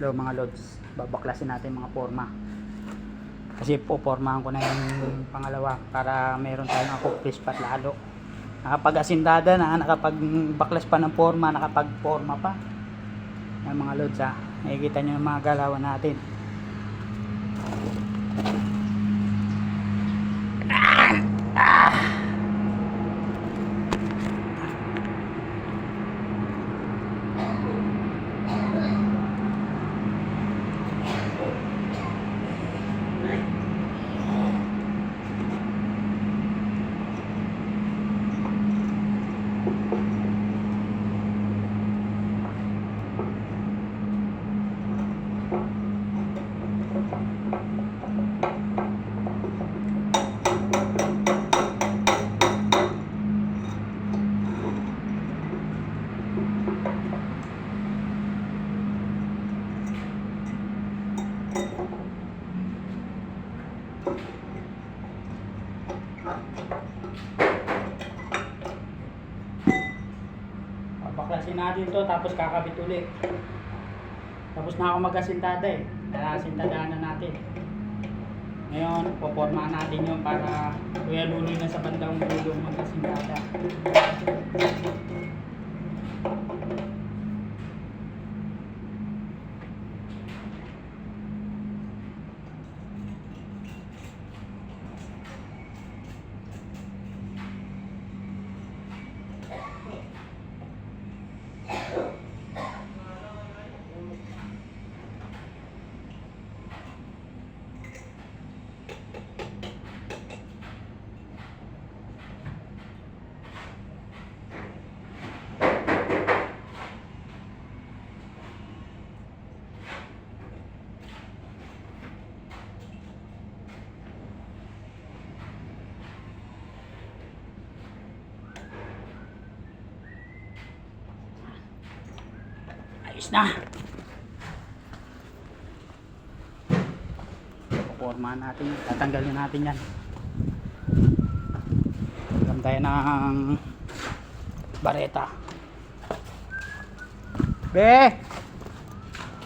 Lo, mga lods, babaklasin natin mga forma. Kasi popormahan ko na yung pangalawa para meron tayong accomplish pat lalo. Nakapag-asindada na, nakapag-baklas pa ng forma, nakapag-forma pa. Yan mga lods ha. Nakikita nyo yung mga galawan natin. Babaklasin natin to tapos kakabit ulit. Tapos na ako mag-asintada eh. Nasintadaan na natin. Ngayon, popormahan natin yun para kuya luloy na sa bandang dulo mag-asintada. Yeah. Ayos na. Popormahan natin. Tatanggalin natin yan. Alam tayo ng bareta. Be!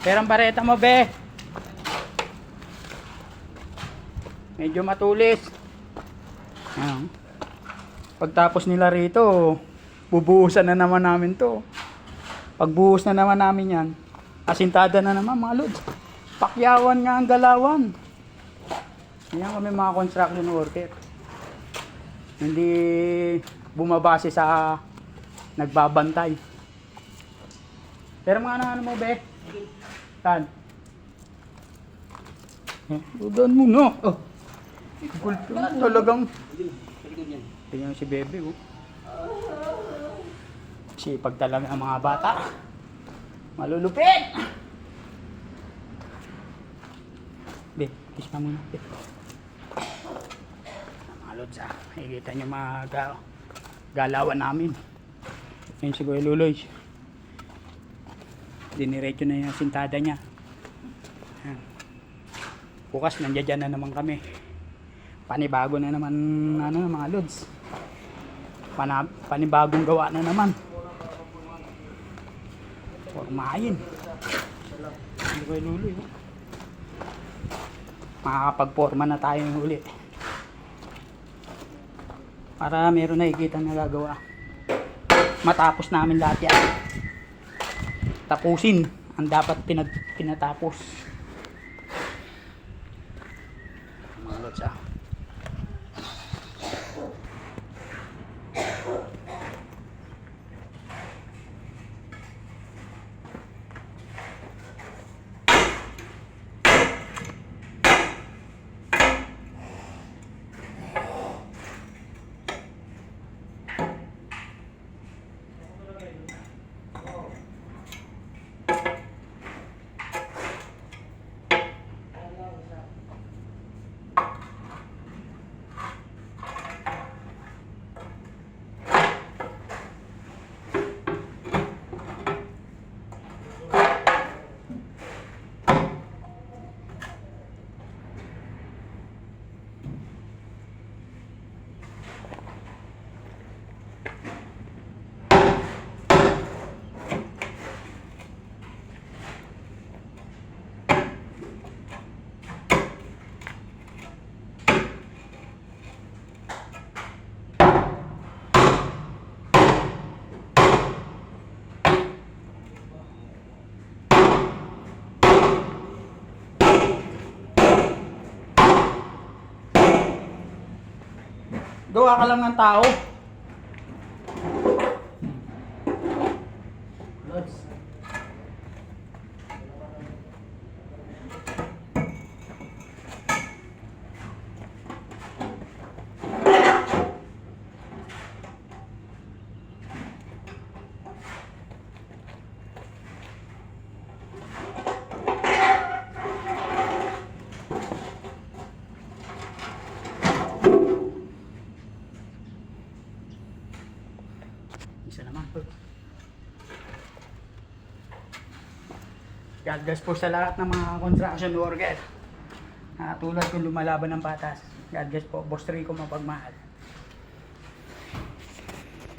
Perang bareta mo, be! Medyo matulis. Ayan. Pagtapos nila rito, bubuhusan na naman namin to. Pagbuhos na naman namin yan, asintada na naman mga lods. Pakyawan nga ang galawan. Yan kami mga construction worker. Hindi bumabase sa nagbabantay. Pero mga ano, mo be? Tan? Udan mo no. Oh. Gulto talagang. Tingnan si Bebe oh. Sipag talaga ang mga bata. Malulupit! Be, kiss na muna. Be. Mga lods ah. Nakikita niyo mga ga- galawan namin. Ayun si Kuya Luloy. Diniretso na yung sintada niya. Ayan. Bukas nandiyan na naman kami. Panibago na naman ano, mga lods. Pana, panibagong gawa na naman. Formahin. Hindi ko iluloy. oh. Makakapag-forma na tayo ng uli. Para meron na ikita na gagawa. Matapos namin lahat yan. Tapusin ang dapat pinag pinatapos. Mga lods Gawa ka lang ng tao. Lods. Isa naman. God bless po sa lahat ng mga construction worker. Na tulad kung lumalaban ng batas. God bless po. Boss Rico mapagmahal.